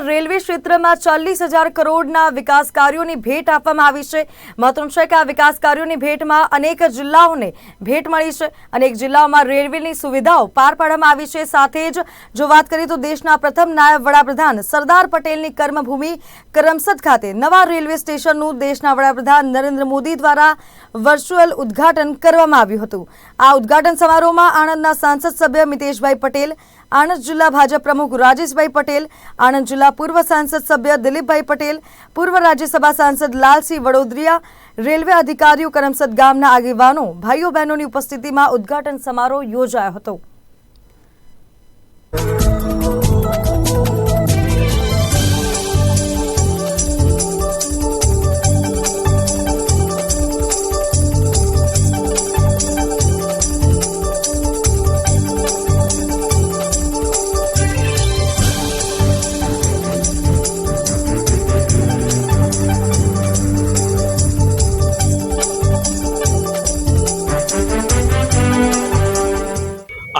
Railway ક્ષેત્રમાં ચાલીસ હજાર કરોડના વિકાસ કાર્યોની ભેટ આપવામાં આવી છે. મહત્વનું છે કે આ વિકાસ કાર્યોની ભેટમાં અનેક જિલ્લાઓને ભેટ મળી છે અનેક જિલ્લાઓમાં રેલવેની સુવિધાઓ પાર પાડવામાં આવી છે. સાથે જ જો વાત કરીએ તો દેશના પ્રથમ નાયબ વડાપ્રધાન સરદાર પટેલની કર્મભૂમિ કરમસદ ખાતે નવા રેલવે સ્ટેશનનું દેશના વડાપ્રધાન નરેન્દ્ર મોદી દ્વારા વર્ચ્યુઅલ ઉદ્ઘાટન કરવામાં આવ્યું હતું. આ ઉદ્ઘાટન સમારોહમાં આણંદના સાંસદ સભ્ય મિતેશભાઈ પટેલ આણંદ જિલ્લા ભાજપ પ્રમુખ રાજેશભાઈ પટેલ, આણંદ જિલ્લા પૂર્વ સાંસદ સભ્ય દિલીપભાઈ પટેલ, પૂર્વ રાજ્યસભા સાંસદ લાલસિંહ વડોદરિયા, રેલવે અધિકારીઓ કરમસદ ગામના આગેવાનો, ભાઈઓ બહેનોની ઉપસ્થિતિમાં ઉદ્ઘાટન સમારોહ યોજાયો હતો.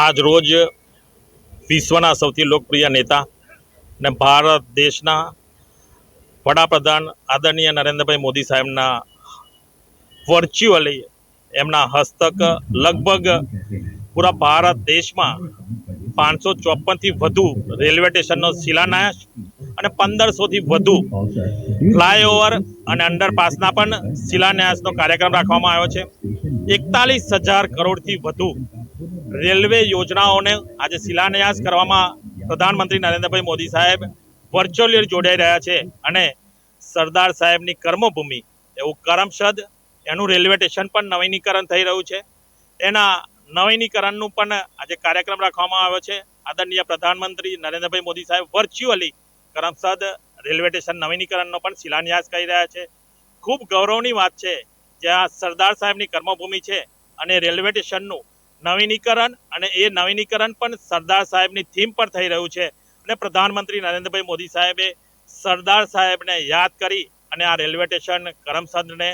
આજ રોજ વિશ્વના સૌથી લોકપ્રિય નેતા ને ભારત દેશના વડાપ્રધાન આદરણીય નરેન્દ્રભાઈ મોદી સાહેબના વર્ચ્યુઅલી એમના હસ્તક લગભગ પૂરા ભારત દેશમાં પાંચસો ચોપનથી વધુ રેલવે સ્ટેશનનો શિલાન્યાસ અને પંદરસોથી વધુ ફ્લાયઓવર અને અંડરપાસના પણ શિલાન્યાસનો કાર્યક્રમ રાખવામાં આવ્યો છે. એકતાલીસ હજાર કરોડથી વધુ રેલવે યોજનાઓને આજે શિલાન્યાસ કરવામાં પ્રધાનમંત્રી નરેન્દ્રભાઈ મોદી સાહેબ વર્ચ્યુઅલી જોડાઈ રહ્યા છે અને સરદાર સાહેબની કર્મભૂમિ, એવું કરમસદ એનું રેલવે સ્ટેશન પણ નવીનીકરણ થઈ રહ્યું છે. એના નવીનીકરણનું પણ આજે કાર્યક્રમ રાખવામાં આવ્યો છે. આદરણીય પ્રધાનમંત્રી નરેન્દ્રભાઈ મોદી સાહેબ વર્ચ્યુઅલી કરમસદ રેલવે સ્ટેશન નવીનીકરણનો પણ શિલાન્યાસ કરી રહ્યા છે. ખૂબ ગૌરવની વાત છે જ્યાં સરદાર સાહેબની કર્મભૂમિ છે અને રેલવે સ્ટેશનનું નવીનીકરણ અને એ નવીનીકરણ પણ સરદાર સાહેબની થીમ પર થઈ રહ્યું છે. અને પ્રધાનમંત્રી નરેન્દ્રભાઈ મોદી સાહેબે સરદાર સાહેબને યાદ કરી અને આ રેલવે સ્ટેશન કરમસદને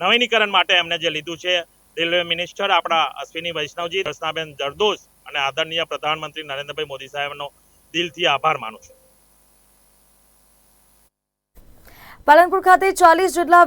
નવીનીકરણ માટે એમને જે લીધું છે, રેલવે મિનિસ્ટર આપણા અશ્વિની વૈષ્ણવજી, રસનાબેન જરદોસ અને આદરણીય પ્રધાનમંત્રી નરેન્દ્રભાઈ મોદી સાહેબનો દિલથી આભાર માનું છું. પાલનપુર ખાતે ચાલીસ જેટલા